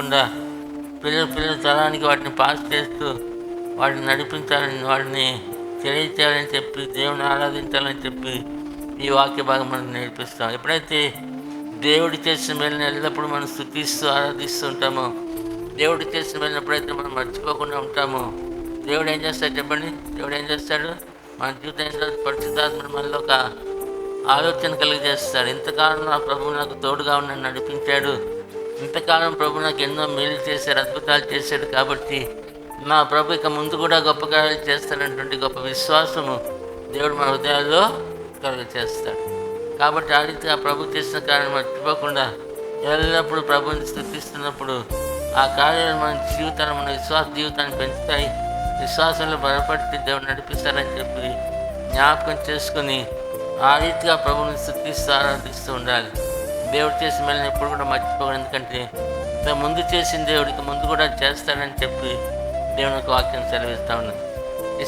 మర్చిపోకుండా పిల్లల పిల్లల తరానికి వాటిని పాస్ చేస్తూ వాటిని నడిపించాలని వాటిని తెలియచేయాలని చెప్పి దేవుని ఆరాధించాలని చెప్పి ఈ వాక్య భాగం మనకు నేర్పిస్తాం. ఎప్పుడైతే దేవుడు చేసిన మేలను ఎల్లప్పుడూ మనం స్థుతిస్తూ ఆరాధిస్తూ ఉంటామో దేవుడు చేసిన మేలను ఎప్పుడైతే మనం మర్చిపోకుండా ఉంటామో దేవుడు ఏం చేస్తాడు చెప్పండి? దేవుడు ఏం చేస్తాడు? మన జీవితం ఏం చేస్తాడు పరిశుద్ధాత్మ మనలో ఒక ఆలోచన కలిగజేస్తాడు. ఇంతకాలం నా ప్రభువు నాకు తోడుగా ఉన్న నడిపించాడు. ఇంతకాలం ప్రభు నాకు ఎన్నో మేలు చేశారు అద్భుతాలు చేశాడు కాబట్టి మా ప్రభు ఇక ముందు కూడా గొప్ప కార్యాలు చేస్తాడన్నటువంటి గొప్ప విశ్వాసము దేవుడు మన హృదయాల్లో కలుగ చేస్తాడు కాబట్టి ఆ రీతిగా ప్రభు చేసిన కార్యం మర్చిపోకుండా ఎల్లప్పుడూ ప్రభుని స్థుతిస్తున్నప్పుడు ఆ కార్యాలు మన జీవితాన్ని మన విశ్వాస జీవితాన్ని పెంచుతాయి. విశ్వాసంలో బలపడి దేవుడు నడిపిస్తారని చెప్పి జ్ఞాపకం చేసుకుని ఆ రీతిగా ప్రభుని స్థుతిస్తూ ఆరాధిస్తూ ఉండాలి. దేవుడు చేసిన మేలని ఎప్పుడు కూడా మర్చిపోకూడదు. ఎందుకంటే ఇంత ముందు చేసిన దేవుడికి ముందు కూడా చేస్తాడని చెప్పి దేవునికి వాక్యం సెలవిస్తూ ఉన్నది.